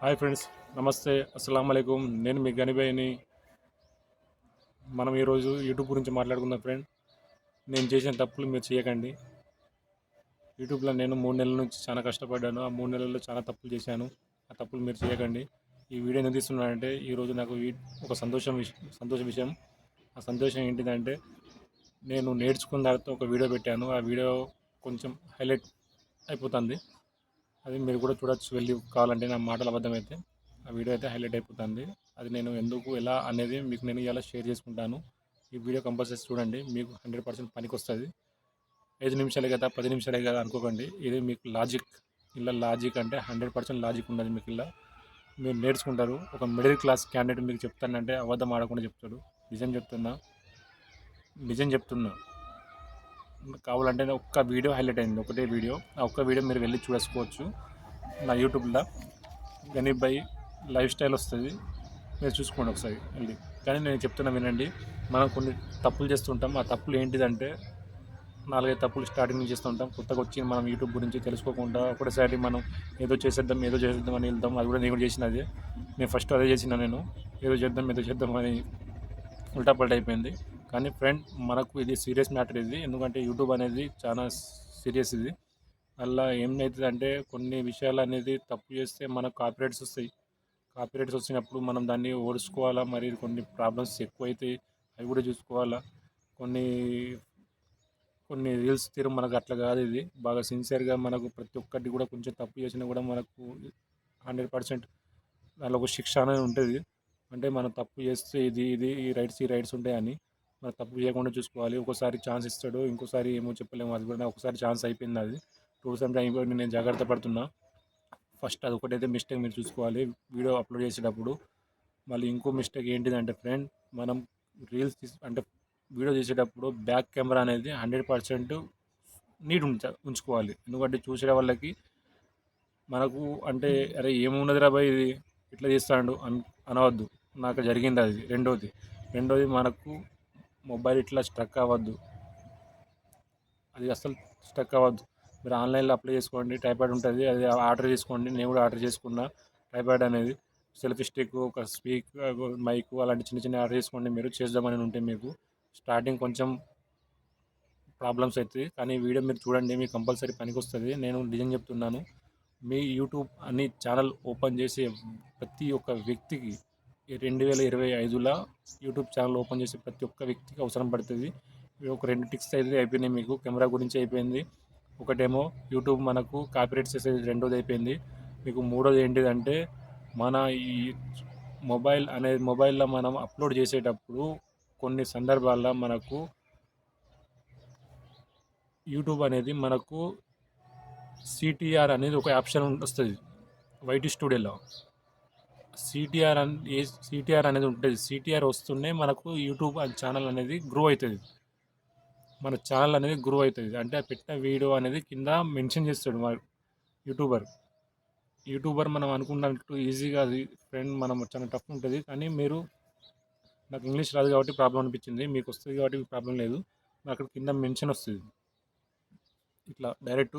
Hi friends నమస్తే అస్సలం అయికం నేను మీ గనిబాయిని మనం ఈరోజు యూట్యూబ్ గురించి మాట్లాడుకుందాం ఫ్రెండ్. నేను చేసిన తప్పులు మీరు చేయకండి. యూట్యూబ్లో నేను మూడు నెలల నుంచి చాలా కష్టపడ్డాను. ఆ మూడు నెలల్లో చాలా తప్పులు చేశాను. ఆ తప్పులు మీరు చేయకండి. ఈ వీడియో ఎందుకు తీస్తున్నానంటే ఈరోజు నాకు ఒక సంతోషం విషయం సంతోష విషయం. ఆ సంతోషం ఏంటిదంటే నేను నేర్చుకున్న తర్వాత ఒక వీడియో పెట్టాను. ఆ వీడియో కొంచెం హైలైట్ అయిపోతుంది. అది మీరు కూడా చూడొచ్చు. వెళ్ళి కావాలంటే నా మాటల అబద్ధమైతే. ఆ వీడియో అయితే హైలైట్ అయిపోతుంది. అది నేను ఎందుకు ఎలా అనేది మీకు నేను ఇలా షేర్ చేసుకుంటాను. ఈ వీడియో కంపల్సరీ చూడండి. మీకు హండ్రెడ్ పర్సెంట్ పనికి వస్తుంది ఐదు నిమిషాలే కదా పది నిమిషాలే కదా అనుకోకండి. ఇది మీకు లాజిక్. ఇలా లాజిక్ అంటే హండ్రెడ్ పర్సెంట్ లాజిక్ ఉన్నది మీకు ఇలా. మీరు నేర్చుకుంటారు. ఒక మిడిల్ క్లాస్ క్యాండిడేట్ మీకు చెప్తానంటే అబద్ధం ఆడకుండా చెప్తాడు. నిజం చెప్తున్నా. నిజం చెప్తున్నా. కావాలంటే ఒక్క వీడియో హైలైట్ అయింది. ఒకటే వీడియో. ఆ ఒక్క వీడియో మీరు వెళ్ళి చూసుకోవచ్చు నా యూట్యూబ్లో. గనీబ్ బై లైఫ్ స్టైల్ వస్తుంది. మీరు చూసుకోండి ఒకసారి వెళ్ళి. కానీ నేను చెప్తున్నా వినండి. మనం కొన్ని తప్పులు చేస్తుంటాం ఆ తప్పులు ఏంటిదంటే నాలుగైదు తప్పులు స్టార్టింగ్ నుంచి చేస్తుంటాం కొత్తగా వచ్చి మనం యూట్యూబ్ గురించి తెలుసుకోకుండా ఒకటేసారి మనం ఏదో చేసేద్దాం ఏదో చేసేద్దాం అని వెళ్దాం అది కూడా నేను కూడా చేసినది. నేను ఫస్ట్ అదే చేసిన నేను. ఏదో చేద్దాం ఏదో చేద్దాం అని ఉల్టాపల్ట అయిపోయింది. కానీ ఫ్రెండ్ మనకు ఇది సీరియస్ మ్యాటర్ ఇది. ఎందుకంటే యూట్యూబ్ అనేది చాలా సీరియస్ ఇది. అలా ఏమవుతుందంటే కొన్ని విషయాలు అనేది తప్పు చేస్తే మనకు కాపీరైట్స్ వస్తాయి. కాపీరైట్స్ వచ్చినప్పుడు మనం దాన్ని ఓడుచుకోవాలా మరి కొన్ని ప్రాబ్లమ్స్ ఎక్కువైతాయి అవి కూడా చూసుకోవాలా? కొన్ని కొన్ని రీల్స్ తీరు మనకు అట్లా కాదు ఇది. బాగా సిన్సియర్గా మనకు ప్రతి ఒక్కటి కూడా కొంచెం తప్పు చేసినా కూడా మనకు హండ్రెడ్ పర్సెంట్ దానిలో ఒక శిక్ష అనేది ఉంటుంది. అంటే మనం తప్పు చేస్తే ఇది ఇది ఈ రైట్స్ ఈ రైట్స్ ఉంటాయని. మనం తప్పు చేయకుండా చూసుకోవాలి. ఒకసారి ఛాన్స్ ఇస్తాడు ఇంకోసారి ఏమో చెప్పలేము. అది కూడా ఒకసారి ఛాన్స్ అయిపోయింది అది. టూ టైం అయిపోయింది నేను జాగ్రత్త పడుతున్నా. ఫస్ట్ అది ఒకటైతే మిస్టేక్ మీరు చూసుకోవాలి. వీడియో అప్లోడ్ చేసేటప్పుడు మళ్ళీ ఇంకో మిస్టేక్ ఏంటిదంటే ఫ్రెండ్ మనం రీల్స్ తీసి అంటే వీడియో చేసేటప్పుడు బ్యాక్ కెమెరా అనేది హండ్రెడ్ పర్సెంట్ నీట్ ఉంచ ఉంచుకోవాలి. ఎందుకంటే చూసే వాళ్ళకి మనకు అంటే అరే ఏమున్నదిరా బాయ్ ఇది? ఇట్లా చేస్తాడు అన్ అనవద్దు. నాకు జరిగింది అది రెండోది. రెండోది మనకు మొబైల్ ఇట్లా స్ట్రక్ అవ్వద్దు. అది అసలు స్ట్రక్ అవ్వద్దు. మీరు ఆన్లైన్లో అప్లై చేసుకోండి టైప్యాడ్ ఉంటుంది అది ఆర్డర్ చేసుకోండి నేను కూడా ఆర్డర్ చేసుకున్నా. టైప్యాడ్ అనేది సెల్ఫీ స్టిక్ ఒక స్పీక్ మైక్ అలాంటి చిన్న చిన్న ఆర్డర్ చేసుకోండి మీరు చేద్దామని ఉంటే మీకు స్టార్టింగ్ కొంచెం ప్రాబ్లమ్స్ అవుతాయి కానీ వీడియో మీరు చూడండి మీకు కంపల్సరీ పనికి వస్తుంది. నేను నిజం చెప్తున్నాను మీ యూట్యూబ్ అన్ని ఛానల్ ఓపెన్ చేసే ప్రతి ఒక్క వ్యక్తికి రెండు వేల ఇరవై ఐదులో యూట్యూబ్ ఛానల్ ఓపెన్ చేసే ప్రతి ఒక్క వ్యక్తికి అవసరం పడుతుంది. ఒక రెండు టిక్స్ అయితే అయిపోయినాయి మీకు. కెమెరా గురించి అయిపోయింది. ఒకటేమో యూట్యూబ్ మనకు కాపీరేట్ చేసేది రెండోది అయిపోయింది. మీకు మూడోది ఏంటిదంటే మన ఈ మొబైల్ అనేది మొబైల్లో మనం అప్లోడ్ చేసేటప్పుడు కొన్ని సందర్భాల్లో మనకు యూట్యూబ్ అనేది మనకు సిటిఆర్ అనేది ఒక ఆప్షన్ వస్తుంది. వైటీ స్టూడియోలో. సిటిఆర్ అని ఏ సిటిఆర్ అనేది ఉంటుంది. సిటిఆర్ వస్తూనే మనకు యూట్యూబ్ ఛానల్ అనేది గ్రో అవుతుంది మన ఛానల్ అనేది గ్రో అవుతుంది అంటే ఆ పెట్టిన వీడియో అనేది కింద మెన్షన్ చేస్తాడు మన యూట్యూబర్ యూట్యూబర్ మనం అనుకున్నట్టు ఈజీగా అది ఫ్రెండ్ మనం చాలా టఫ్ ఉంటుంది. కానీ మీరు నాకు ఇంగ్లీష్ రాదు కాబట్టి ప్రాబ్లం అనిపించింది. మీకు వస్తుంది కాబట్టి ప్రాబ్లం లేదు. అక్కడ కింద మెన్షన్ వస్తుంది. ఇట్లా డైరెక్ట్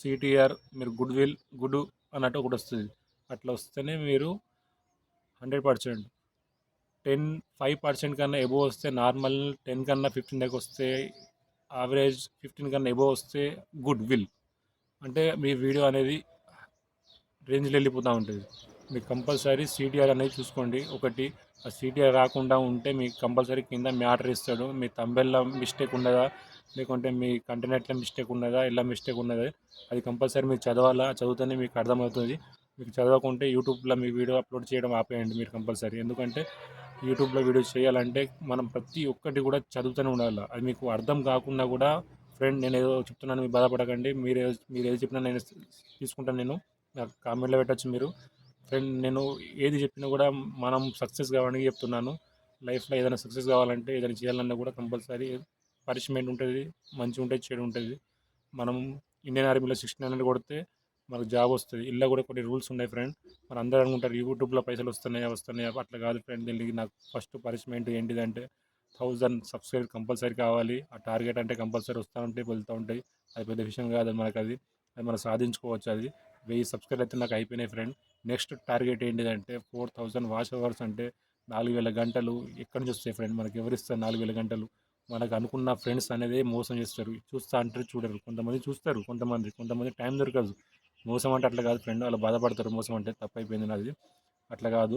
సిటిఆర్ మీరు గుడ్ విల్ గుడ్ అన్నట్టు ఒకటి వస్తుంది. అట్లా వస్తేనే మీరు hundred percent. Ten five percent కన్నా ఎబో వస్తే నార్మల్ టెన్ కన్నా ఫిఫ్టీన్ దాకా వస్తే యావరేజ్ ఫిఫ్టీన్ కన్నా ఎబో వస్తే గుడ్ విల్. అంటే మీ వీడియో అనేది రేంజ్లో వెళ్ళిపోతూ ఉంటుంది. మీకు కంపల్సరీ సిటీఆర్ అనేది చూసుకోండి. ఒకటి ఆ సిటీఆర్ రాకుండా ఉంటే మీకు కంపల్సరీ కింద మ్యాటర్ ఇస్తాడు. మీ తంబెల్లో మిస్టేక్ ఉన్నదా? లేకుంటే మీ కంటెంట్లో మిస్టేక్ ఉన్నదా? ఎలా మిస్టేక్ ఉన్నదా? అది కంపల్సరీ మీరు చదవాలా? చదివితేనే మీకు అర్థమవుతుంది. మీకు చదవకుంటే యూట్యూబ్లో మీ వీడియో అప్లోడ్ చేయడం ఆపేయండి మీరు కంపల్సరీ. ఎందుకంటే యూట్యూబ్లో వీడియో చేయాలంటే మనం ప్రతి ఒక్కటి కూడా చదువుతూనే ఉండాలి. అది మీకు అర్థం కాకుండా కూడా ఫ్రెండ్ నేను ఏదో చెప్తున్నాను మీరు బాధపడకండి. మీరు మీరు ఏది చెప్పినా నేను తీసుకుంటాను నేను. నాకు కామెంట్లో పెట్టచ్చు మీరు. ఫ్రెండ్ నేను ఏది చెప్పినా కూడా మనం సక్సెస్ కావాలని చెప్తున్నాను. లైఫ్లో ఏదైనా సక్సెస్ కావాలంటే ఏదైనా చేయాలన్నా కూడా కంపల్సరీ పనిష్మెంట్ ఉంటుంది మంచి ఉంటుంది చెడు ఉంటుంది. మనం ఇండియన్ ఆర్మీలో సిక్స్టీన్ హండ్రెడ్ కొడితే మనకు జాబ్ వస్తుంది. ఇలా కూడా కొన్ని రూల్స్ ఉన్నాయి ఫ్రెండ్. మరి అందరూ అనుకుంటారు యూట్యూబ్లో పైసలు వస్తున్నాయా వస్తున్నాయా? అట్లా కాదు ఫ్రెండ్. దీనికి నాకు ఫస్ట్ పనిష్మెంట్ ఏంటిదంటే థౌజండ్ సబ్స్క్రైబ్ కంపల్సరీ కావాలి. ఆ టార్గెట్ అంటే కంపల్సరీ వస్తూ ఉంటాయి వెళ్తూ ఉంటాయి. అది పెద్ద విషయం కాదు మనకు అది. అది మనం సాధించుకోవచ్చు అది. వెయ్యి సబ్స్క్రైబ్ అయితే నాకు అయిపోయినాయి ఫ్రెండ్. నెక్స్ట్ టార్గెట్ ఏంటిదంటే ఫోర్ థౌజండ్ వాచ్ అవర్స్ అంటే నాలుగు వేల గంటలు ఎక్కడి నుంచి వస్తాయి ఫ్రెండ్? మనకి ఎవరిస్తారు నాలుగు వేల గంటలు? మనకు అనుకున్న ఫ్రెండ్స్ అనేది మోసం చేస్తారు. చూస్తా అంటారు చూడరు. కొంతమంది చూస్తారు కొంతమంది. కొంతమంది టైం దొరకదు. మోసం అంటే అట్లా కాదు ఫ్రెండ్ వాళ్ళు బాధపడతారు మోసం అంటే తప్పైపోయింది నాది. అట్లా కాదు.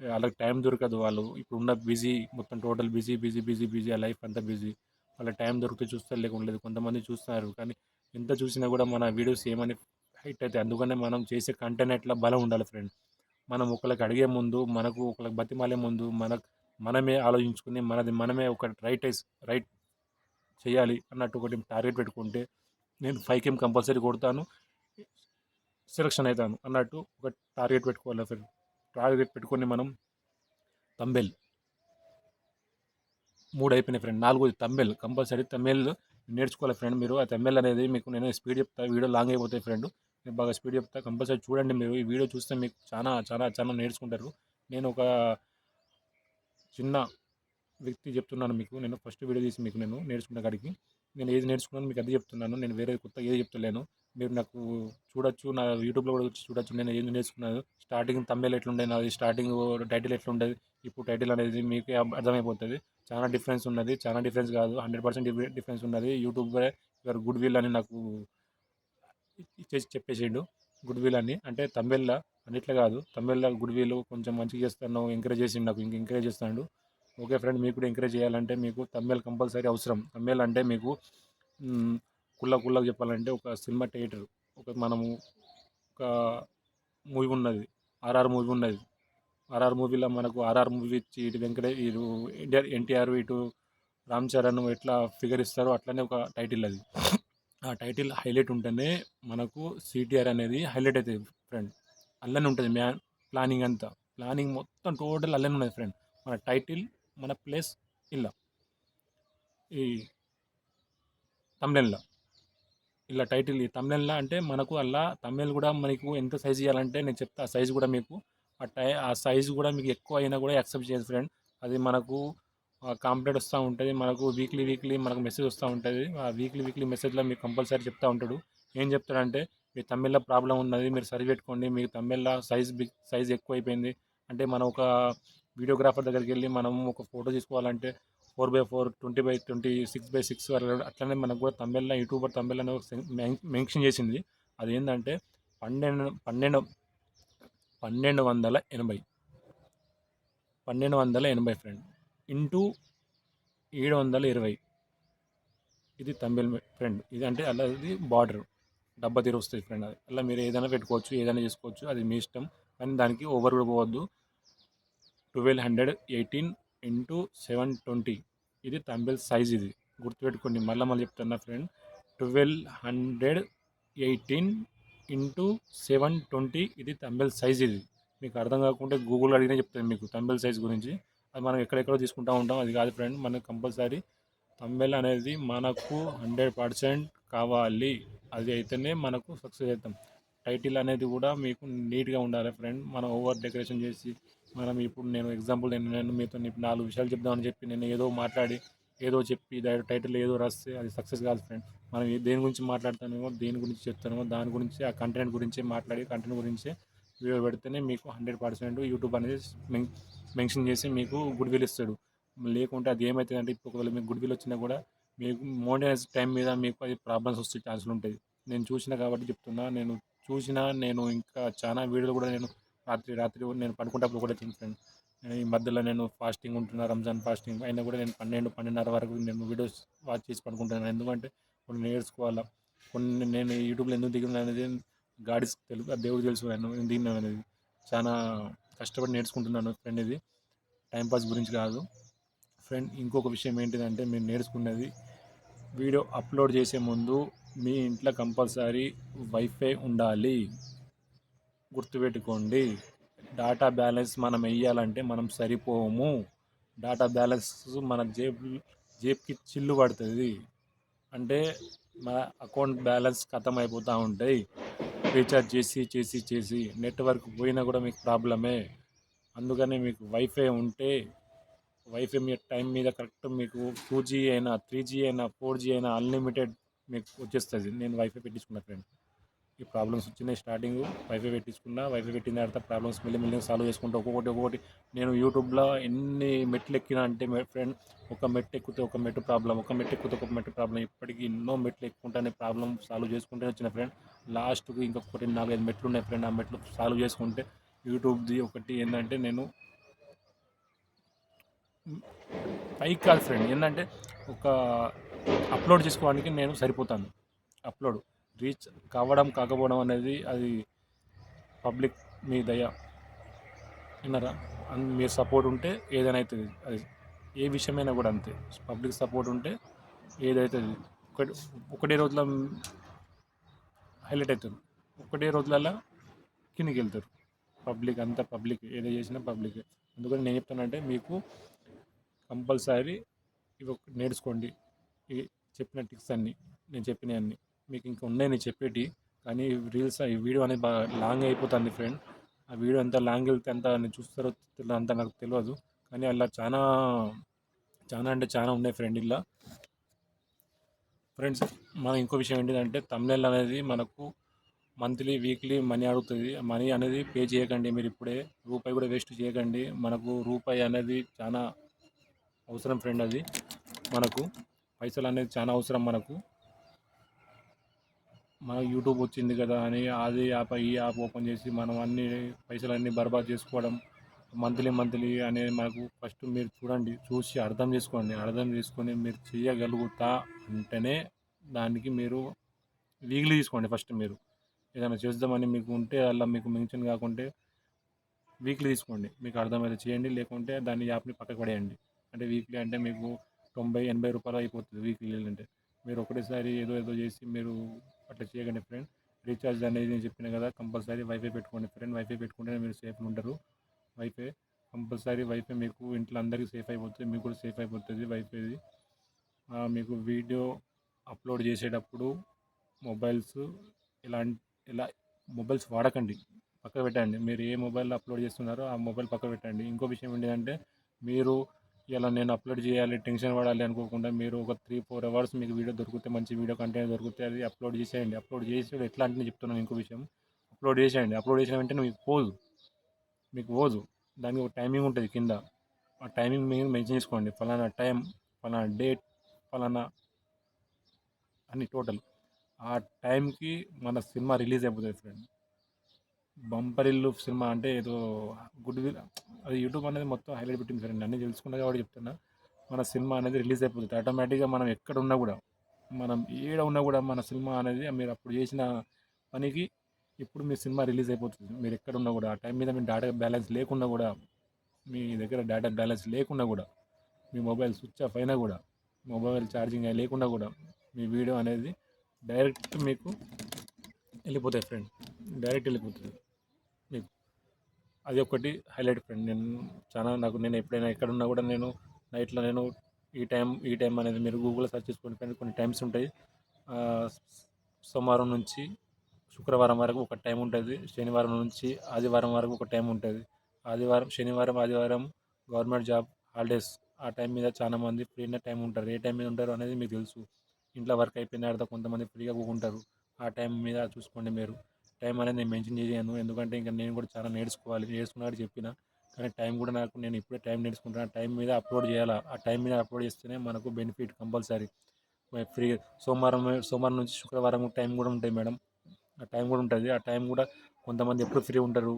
వాళ్ళకి టైం దొరకదు వాళ్ళు. ఇప్పుడు ఉన్న బిజీ మొత్తం total busy busy busy busy ఆ లైఫ్ అంతా బిజీ. వాళ్ళ టైం దొరికితే చూస్తారు లేకుండా లేదు కొంతమంది చూస్తున్నారు కానీ ఎంత చూసినా కూడా మన వీడియోస్ ఏమని హైట్ అవుతాయి అందుకనే మనం చేసే కంటెంట్ ఎట్లా బలం ఉండాలి ఫ్రెండ్. మనం ఒకరికి అడిగే ముందు మనకు ఒకరికి బతిమాలే ముందు మనకు మనమే ఆలోచించుకుని మనది మనమే ఒక రైట్ రైట్ చేయాలి అన్నట్టు ఒకటి టార్గెట్ పెట్టుకుంటే నేను ఫైవ్ కేమ్ కంపల్సరీ కొడతాను. సెలక్షన్ అవుతాను అన్నట్టు ఒక టార్గెట్ పెట్టుకోవాలి. ఫ్రెండ్ టార్గెట్ పెట్టుకొని మనం తంబెల్ మూడు అయిపోయినాయి ఫ్రెండ్ నాలుగోది తంబెల్ కంపల్సరీ తమిళ్ నేర్చుకోవాలి ఫ్రెండ్ మీరు. ఆ తమిళ్ అనేది మీకు నేను స్పీడ్ చెప్తా వీడియో లాంగ్ అయిపోతాయి ఫ్రెండ్ నేను బాగా స్పీడ్ చెప్తా. కంపల్సరీ చూడండి మీరు. ఈ వీడియో చూస్తే మీకు చాలా చాలా చాలా నేర్చుకుంటారు. నేను ఒక చిన్న వ్యక్తి చెప్తున్నాను మీకు. నేను ఫస్ట్ వీడియో తీసి మీకు నేను నేర్చుకున్న కాడికి. నేను ఏది నేర్చుకున్నాను మీకు అది చెప్తున్నాను. నేను వేరే కొత్త ఏది చెప్తలేను. మీరు నాకు చూడొచ్చు నా యూట్యూబ్లో కూడా వచ్చి చూడొచ్చు. నేను ఏం నేర్చుకున్నాను స్టార్టింగ్ తమ్మేలు ఎట్లుండే నాది స్టార్టింగ్ టైటిల్ ఎట్లుండేది? ఇప్పుడు టైటిల్ అనేది మీకు అర్థమైపోతుంది. చాలా డిఫరెన్స్ ఉన్నది. చాలా డిఫరెన్స్ కాదు. హండ్రెడ్ పర్సెంట్ డిఫరెన్స్ ఉన్నది. యూట్యూబ్ యువర్ గుడ్ విల్ అని నాకు ఇచ్చేసి చెప్పేసిండు. గుడ్ విల్ అని. అంటే తమిళ్ళో అన్నిట్లో కాదు. తమిళ్ళో గుడ్ విల్ కొంచెం మంచిగా చేస్తాను ఎంకరేజ్ చేసిండు నాకు ఇంక ఎంకరేజ్ చేస్తాడు. ఓకే ఫ్రెండ్ మీకు కూడా ఎంకరేజ్ చేయాలంటే మీకు తమిళ్ కంపల్సరీ అవసరం. తమిళ్ అంటే మీకు కుళ్ళ కుళ్ళకు చెప్పాలంటే ఒక సినిమా థియేటర్ ఒక మనము ఒక మూవీ ఉన్నది ఆర్ఆర్ మూవీ ఉన్నది. ఆర్ఆర్ మూవీలో మనకు ఆర్ఆర్ మూవీ ఇచ్చి ఇటు వెంకటే ఇటు ఎన్టీఆర్ ఎన్టీఆర్ ఇటు రామ్ చరణ్ ఎట్లా ఫిగర్ ఇస్తారో అట్లనే ఒక టైటిల్ అది. ఆ టైటిల్ హైలైట్ ఉంటేనే మనకు సిటీఆర్ అనేది హైలైట్ అవుతుంది ఫ్రెండ్ అల్లనే ఉంటుంది మ్యాన్ ప్లానింగ్ అంతా. ప్లానింగ్ మొత్తం టోటల్ అల్లనే ఉన్నది ఫ్రెండ్ మన టైటిల్ మన ప్లేస్ ఇలా. ఈ తమిళంలో ఇలా టైటిల్ ఈ తమిళంలో అంటే మనకు అలా తమిళ్ కూడా మనకు ఎంత సైజ్ ఇవ్వాలంటే నేను చెప్తా ఆ సైజు కూడా మీకు. ఆ టై ఆ సైజు కూడా మీకు ఎక్కువ అయినా కూడా యాక్సెప్ట్ చేయదు ఫ్రెండ్. అది మనకు కాంప్లైంట్ వస్తూ ఉంటుంది మనకు వీక్లీ వీక్లీ మనకు మెసేజ్ వస్తూ ఉంటుంది. ఆ వీక్లీ వీక్లీ మెసేజ్లో మీకు కంపల్సరీ చెప్తూ ఉంటాడు. ఏం చెప్తాడంటే మీ తమిళ్ళో ప్రాబ్లం ఉన్నది మీరు సరి పెట్టుకోండి మీకు తమిళ్ళో సైజ్ బిగ్ సైజ్ ఎక్కువ అయిపోయింది అంటే మనం ఒక వీడియోగ్రాఫర్ దగ్గరికి వెళ్ళి మనం ఒక ఫోటో తీసుకోవాలంటే four by four twenty by twenty six by six అట్లనే మనకు కూడా తమిళ్ళో యూట్యూబర్ తమిళ్ అనే మెన్షన్ చేసింది. అది ఏంటంటే పన్నెండు పన్నెండు పన్నెండు వందల ఎనభై. పన్నెండు వందల ఎనభై ఫ్రెండ్ ఇంటూ ఏడు వందల ఇరవై. ఇది తమిళ్ ఫ్రెండ్ ఇది అంటే అలా ఇది బార్డర్. డబ్బా తీరు ఫ్రెండ్ అది. అలా మీరు ఏదైనా పెట్టుకోవచ్చు ఏదైనా చేసుకోవచ్చు అది మీ ఇష్టం. కానీ దానికి ఓవర్ కూడా పోవద్దు. Twelve hundred eighteen into seven twenty. ఇది తంబెల్ సైజ్ ఇది. గుర్తుపెట్టుకోండి మళ్ళీ మళ్ళీ చెప్తున్నా friend. Twelve hundred eighteen into seven twenty ఇది తంబెల్ సైజ్ ఇది. మీకు అర్థం కాకుండా గూగుల్ అడిగినా చెప్తాను మీకు తంబెల్ సైజ్ గురించి. అది మనం ఎక్కడెక్కడో తీసుకుంటూ ఉంటాం అది కాదు ఫ్రెండ్. మనకు కంపల్సరీ తంబెల్ అనేది మనకు హండ్రెడ్ పర్సెంట్ కావాలి. అది అయితేనే మనకు సక్సెస్ అవుతాం. టైటిల్ అనేది కూడా మీకు నీట్గా ఉండాలి ఫ్రెండ్. మనం ఓవర్ డెకరేషన్ చేసి మనం ఇప్పుడు నేను ఎగ్జాంపుల్ నేను నేను మీతో నాలుగు విషయాలు చెప్దామని చెప్పి నేను ఏదో మాట్లాడి ఏదో చెప్పి టైటిల్ ఏదో రాస్తే అది సక్సెస్ కాదు ఫ్రెండ్ మనం దేని గురించి మాట్లాడతానేమో దేని గురించి చెప్తానేమో దాని గురించి ఆ కంటెంట్ గురించి మాట్లాడి కంటెంట్ గురించి వీడియో పెడితేనే మీకు హండ్రెడ్ పర్సెంట్ యూట్యూబ్ అనేది మెన్షన్ చేసి మీకు గుడ్ విల్ ఇస్తాడు. లేకుంటే అది ఏమవుతుంది అంటే ఇప్పుడు ఒకవేళ మీకు గుడ్ విల్ వచ్చినా కూడా మీకు మోడర్నైజ్ టైం మీద మీకు అది ప్రాబ్లమ్స్ వస్తే ఛాన్సులు ఉంటాయి. నేను చూసిన కాబట్టి చెప్తున్నా నేను చూసిన నేను ఇంకా చాలా వీడియోలు కూడా నేను రాత్రి రాత్రి నేను పడుకుంటప్పుడు కూడా ఫ్రెండ్. నేను ఈ మధ్యలో నేను ఫాస్టింగ్ ఉంటున్నా రంజాన్ ఫాస్టింగ్ అయినా కూడా నేను పన్నెండు పన్నెండున్నర వరకు నేను వీడియోస్ వాచ్ చేసి పడుకుంటున్నాను. ఎందుకంటే కొన్ని నేర్చుకోవాలా? కొన్ని నేను యూట్యూబ్లో ఎందుకు దిగిన అనేది గాడిస్ తెలుగు దేవుడు తెలుసు నేను దిగినాను అనేది. చాలా కష్టపడి నేర్చుకుంటున్నాను ఫ్రెండ్ ఇది. టైంపాస్ గురించి కాదు. ఫ్రెండ్ ఇంకొక విషయం ఏంటిదంటే మీరు నేర్చుకున్నది వీడియో అప్లోడ్ చేసే ముందు మీ ఇంట్లో కంపల్సరీ వైఫై ఉండాలి. గుర్తుపెట్టుకోండి. డాటా బ్యాలెన్స్ మనం వెయ్యాలంటే మనం సరిపోము. డాటా బ్యాలెన్స్ మన జేబు జేబుకి చిల్లు పడుతుంది. అంటే మన అకౌంట్ బ్యాలెన్స్ ఖతం అయిపోతూ ఉంటాయి. రీఛార్జ్ చేసి చేసి చేసి నెట్వర్క్ పోయినా కూడా మీకు ప్రాబ్లమే. అందుకని మీకు వైఫై ఉంటే వైఫై మీ టైం మీద కరెక్ట్ మీకు టూ జీ అయినా త్రీ జీ అయినా ఫోర్ జీ అయినా అన్లిమిటెడ్ మీకు వచ్చేస్తుంది. నేను వైఫై పెట్టించుకున్న ఫ్రెండ్. ఈ ప్రాబ్లమ్స్ వచ్చినాయి స్టార్టింగ్ వైఫై పెట్టించుకున్నా వైఫై పెట్టిన తర్వాత ప్రాబ్లమ్స్ మెల్లి మెల్లి సాల్వ్ చేసుకుంటా. ఒక్కొక్కటి ఒక్కొక్కటి. నేను యూట్యూబ్లో ఎన్ని మెట్లు ఎక్కినా అంటే ఫ్రెండ్ ఒక మెట్టు ఎక్కితే ఒక మెట్టు ప్రాబ్లం ఒక మెట్టు ఎక్కితే ఒక మెట్టు ప్రాబ్లం ఇప్పటికీ ఎన్నో మెట్లు ఎక్కుంటానే ప్రాబ్లం సాల్వ్ చేసుకుంటే వచ్చిన ఫ్రెండ్ లాస్ట్కి ఇంకొకటి నాలుగైదు మెట్లు ఉన్నాయి ఫ్రెండ్ ఆ మెట్లు సాల్వ్ చేసుకుంటే యూట్యూబ్ది ఒకటి ఏంటంటే నేను పైకి కాదు ఫ్రెండ్ ఏంటంటే ఒక అప్లోడ్ చేసుకోవడానికి నేను సరిపోతాను. అప్లోడ్ రీచ్ కావడం కాకపోవడం అనేది అది పబ్లిక్ మీ దయ. విన్నారా? అన్- మీరు సపోర్ట్ ఉంటే ఏదైనా అవుతుంది అది ఏ విషయమైనా కూడా అంతే. పబ్లిక్ సపోర్ట్ ఉంటే ఏదైతుంది. ఒకటి ఒకటే రోజులో హైలైట్ అవుతుంది ఒకటే రోజులలో కిందికి వెళ్తారు పబ్లిక్ అంతా పబ్లిక్. ఏదో చేసినా పబ్లిక్. అందుకని నేను చెప్తానంటే మీకు కంపల్సరీ ఇవి నేర్చుకోండి. ఇవి చెప్పిన టిక్స్ అన్నీ. నేను చెప్పినవన్నీ మీకు ఇంకా ఉన్నాయి నేను చెప్పేటి. కానీ రీల్స్ ఈ వీడియో అనేది బాగా లాంగ్ అయిపోతుంది ఫ్రెండ్. ఆ వీడియో ఎంత లాంగ్ వెళ్తే అంత నేను చూస్తారో తెలియదు అంత నాకు తెలియదు కానీ అలా చాలా చాలా అంటే చాలా ఉన్నాయి ఫ్రెండ్ ఇలా. ఫ్రెండ్స్ మన ఇంకో విషయం ఏంటిదంటే తమిళ అనేది మనకు మంత్లీ వీక్లీ మనీ అడుగుతుంది. మనీ అనేది పే చేయకండి మీరు ఇప్పుడే. రూపాయి కూడా వేస్ట్ చేయకండి. మనకు రూపాయి అనేది చాలా అవసరం ఫ్రెండ్ అది. మనకు పైసలు అనేది చాలా అవసరం మనకు. మనకు యూట్యూబ్ వచ్చింది కదా అని అది యాప్ ఈ యాప్ ఓపెన్ చేసి మనం అన్ని పైసలు అన్నీ బర్బాద్ చేసుకోవడం మంత్లీ మంత్లీ అనేది మనకు ఫస్ట్ మీరు చూడండి చూసి అర్థం చేసుకోండి. అర్థం చేసుకొని మీరు చేయగలుగుతా అంటేనే దానికి మీరు వీక్లీ తీసుకోండి ఫస్ట్ మీరు. ఏదైనా చేద్దామని మీకు ఉంటే అలా మీకు మెన్షన్ కాకుంటే వీక్లీ తీసుకోండి. మీకు అర్థమైతే చేయండి లేకుంటే దాన్ని యాప్ని పక్కకు పడేయండి. అంటే వీక్లీ అంటే మీకు తొంభై ఎనభై రూపాయలు అయిపోతుంది వీక్లీ అంటే. మీరు ఒకటేసారి ఏదో ఏదో చేసి మీరు అట్లా చేయకండి ఫ్రెండ్ రీఛార్జ్ అనేది నేను చెప్పిన కదా కంపల్సరీ వైఫై పెట్టుకోండి ఫ్రెండ్ వైఫై పెట్టుకుంటే మీరు సేఫ్ ఉంటారు. వైఫై కంపల్సరీ వైఫై మీకు ఇంట్లో అందరికీ సేఫ్ అయిపోతుంది. మీకు కూడా సేఫ్ అయిపోతుంది వైఫైది మీకు వీడియో అప్లోడ్ చేసేటప్పుడు మొబైల్స్ ఇలా ఇలా మొబైల్స్ వాడకండి. పక్క పెట్టండి. మీరు ఏ మొబైల్ అప్లోడ్ చేస్తున్నారో ఆ మొబైల్ పక్క పెట్టండి. ఇంకో విషయం ఏంటంటే మీరు ఇలా నేను అప్లోడ్ చేయాలి టెన్షన్ పడాలి అనుకోకుండా మీరు ఒక త్రీ ఫోర్ అవర్స్ మీకు వీడియో దొరికితే మంచి వీడియో కంటెంట్ దొరికితే అది అప్లోడ్ చేసేయండి. అప్లోడ్ చేసి ఎట్లా అంటే నేను చెప్తున్నాను ఇంకో విషయం. అప్లోడ్ చేసేయండి. అప్లోడ్ చేసిన వెంటనే మీకు పోదు. మీకు పోదు. దానికి ఒక టైమింగ్ ఉంటుంది కింద. ఆ టైమింగ్ మీరు మెన్షన్ చేసుకోండి. ఫలానా టైం ఫలానా డేట్ ఫలానా అన్ని టోటల్ ఆ టైంకి మన సినిమా రిలీజ్ అయిపోతుంది ఫ్రెండ్ బంపర్ ఇల్లు సినిమా అంటే ఏదో గుడ్ విల్ అది యూట్యూబ్ అనేది మొత్తం హైలైట్ పెట్టింది ఫ్రెండ్ అన్నీ తెలుసుకున్నా కాబట్టి చెప్తున్నా. మన సినిమా అనేది రిలీజ్ అయిపోతుంది. ఆటోమేటిక్గా మనం ఎక్కడ ఉన్నా కూడా మనం ఏడ ఉన్నా కూడా మన సినిమా అనేది మీరు అప్పుడు చేసిన పనికి ఇప్పుడు మీ సినిమా రిలీజ్ అయిపోతుంది. మీరు ఎక్కడ ఉన్నా కూడా ఆ టైం మీద మీ డేటా బ్యాలెన్స్ లేకున్నా కూడా మీ దగ్గర డేటా బ్యాలెన్స్ లేకున్నా కూడా మీ మొబైల్ స్విచ్ ఆఫ్ అయినా కూడా మొబైల్ ఛార్జింగ్ లేకుండా కూడా మీ వీడియో అనేది డైరెక్ట్ మీకు వెళ్ళిపోతాయి ఫ్రెండ్. డైరెక్ట్ వెళ్ళిపోతుంది. అది ఒకటి హైలైట్ ఫ్రెండ్. నేను చాలా నాకు నేను ఎప్పుడైనా ఎక్కడున్నా కూడా నేను నైట్లో నేను ఈ టైం ఈ టైం అనేది మీరు గూగుల్లో సెర్చ్ చేసుకుని ఫ్రెండ్. కొన్ని టైమ్స్ ఉంటాయి. సోమవారం నుంచి శుక్రవారం వరకు ఒక టైం ఉంటుంది. శనివారం నుంచి ఆదివారం వరకు ఒక టైం ఉంటుంది. ఆదివారం శనివారం ఆదివారం గవర్నమెంట్ జాబ్ హాలిడేస్ ఆ టైం మీద చాలా మంది టైం ఉంటారు. ఏ టైం మీద ఉంటారు అనేది మీకు తెలుసు. ఇంట్లో వర్క్ అయిపోయిన తర్వాత కొంతమంది ఫ్రీగా కూకుంటారు ఆ టైం మీద చూసుకోండి మీరు. టైం అనేది నేను మెన్షన్ చేయను ఎందుకంటే ఇంకా నేను కూడా చాలా నేర్చుకోవాలి. నేర్చుకున్నాడు చెప్పిన. కానీ టైం కూడా నాకు నేను ఇప్పుడే టైం నేర్చుకుంటాను టైం మీద అప్లోడ్ చేయాలి? ఆ టైం మీద అప్లోడ్ చేస్తేనే మనకు బెనిఫిట్ కంపల్సరీ. ఫ్రీ సోమవారం సోమవారం నుంచి శుక్రవారం టైం కూడా ఉంటుంది మేడం. ఆ టైం కూడా ఉంటుంది. ఆ టైం కూడా కొంతమంది ఎప్పుడు ఫ్రీ ఉంటారు.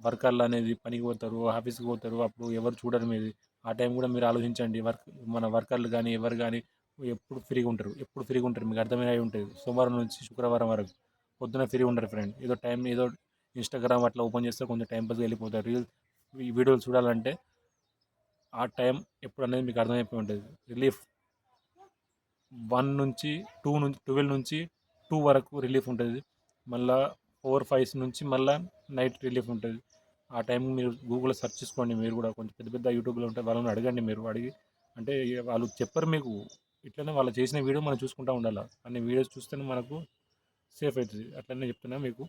వర్కర్లు అనేది పనికి పోతారు ఆఫీస్కి పోతారు. అప్పుడు ఎవరు చూడరు మీది. ఆ టైం కూడా మీరు ఆలోచించండి. వర్క్ మన వర్కర్లు కానీ ఎవరు కానీ ఎప్పుడు ఫ్రీగా ఉంటారు. ఎప్పుడు ఫ్రీగా ఉంటారు. మీకు అర్థమై ఉంటుంది సోమవారం నుంచి శుక్రవారం వరకు. పొద్దున ఫ్రీ ఉండరు ఫ్రెండ్ ఏదో టైం ఏదో ఇన్స్టాగ్రామ్ అట్లా ఓపెన్ చేస్తే కొంచెం టైం పాస్గా వెళ్ళిపోతారు. రీల్స్ ఈ వీడియోలు చూడాలంటే ఆ టైం ఎప్పుడు అనేది మీకు అర్థమైపోయి ఉంటుంది. రిలీఫ్ వన్ నుంచి టూ నుంచి ట్వెల్వ్ నుంచి టూ వరకు రిలీఫ్ ఉంటుంది. మళ్ళా ఫోర్ ఫైవ్స్ నుంచి మళ్ళీ నైట్ రిలీఫ్ ఉంటుంది. ఆ టైం మీరు గూగుల్లో సెర్చ్ చేసుకోండి. మీరు కూడా కొంచెం పెద్ద పెద్ద యూట్యూబ్లో ఉంటే వాళ్ళని అడగండి మీరు. అడిగి అంటే వాళ్ళు చెప్పరు మీకు. ఇట్లనే వాళ్ళు చేసిన వీడియో మనం చూసుకుంటూ ఉండాలి. అన్ని వీడియోస్ చూస్తేనే మనకు సేఫ్ అవుతుంది అట్లనే చెప్తున్నా మీకు.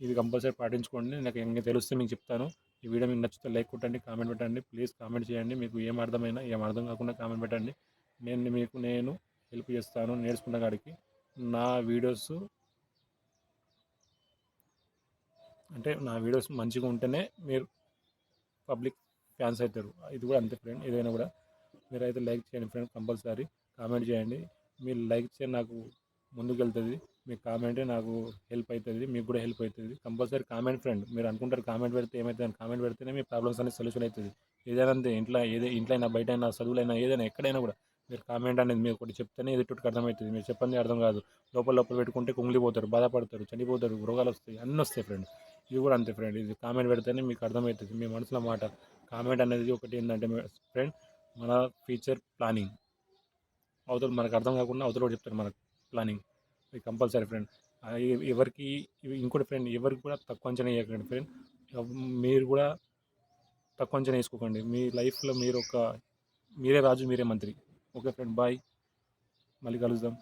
ఇది కంపల్సరీ పాటించుకోండి. నాకు ఇంకా తెలిస్తే మీకు చెప్తాను. ఈ వీడియో మీకు నచ్చితే లైక్ కొట్టండి కామెంట్ పెట్టండి. ప్లీజ్ కామెంట్ చేయండి. మీకు ఏం అర్థమైనా ఏం అర్థం కాకుండా కామెంట్ పెట్టండి. నేను మీకు నేను హెల్ప్ చేస్తాను నేర్చుకున్న కాడికి. నా వీడియోస్ అంటే నా వీడియోస్ మంచిగా ఉంటేనే మీరు పబ్లిక్ ఫ్యాన్స్ అవుతారు ఇది కూడా అంతే ఫ్రెండ్ ఏదైనా కూడా మీరు అయితే లైక్ చేయండి ఫ్రెండ్ కంపల్సరీ కామెంట్ చేయండి. మీరు లైక్ చేయండి నాకు ముందుకు వెళ్తుంది మీ కామెంటే నాకు హెల్ప్ అవుతుంది మీకు కూడా హెల్ప్ అవుతుంది కంపల్సరీ కామెంట్ ఫ్రెండ్ మీరు అనుకుంటారు కామెంట్ పెడితే ఏమవుతుంది కామెంట్ పెడితేనే మీ ప్రాబ్లమ్స్ అనేది సొల్యూషన్ అవుతుంది ఏదైనా అంతే ఇంట్లో ఏదే ఇంట్లో అయినా బయట అయినా చదువులైనా ఏదైనా ఎక్కడైనా కూడా మీరు కామెంట్ అనేది మీరు ఒకటి చెప్తేనే ఎదుటికి అర్థమవుతుంది. మీరు చెప్పండి అర్థం కాదు. లోపల లోపల పెట్టుకుంటే కుంగిలిపోతారు బాధపడతారు చనిపోతారు రోగాలు వస్తాయి అన్నీ వస్తాయి ఫ్రెండ్ ఇది కూడా అంతే ఫ్రెండ్ ఇది కామెంట్ పెడితేనే మీకు అర్థమవుతుంది. మీ మనసులో మాట. కామెంట్ అనేది ఒకటి ఏంటంటే ఫ్రెండ్ మన ఫ్యూచర్ ప్లానింగ్ అవతల మనకు అర్థం కాకుండా అవతల కూడా చెప్తారు మనకు ప్లానింగ్ కంపల్సరీ ఫ్రెండ్. ఎవరికి ఇంకోటి ఫ్రెండ్ ఎవరికి కూడా తక్కువ అంచనా వేయకండి ఫ్రెండ్. మీరు కూడా తక్కువ అంచనా వేసుకోకండి. మీ లైఫ్లో మీరు ఒక మీరే రాజు మీరే మంత్రి. Okay friend bye. మళ్ళీ కలుద్దాం.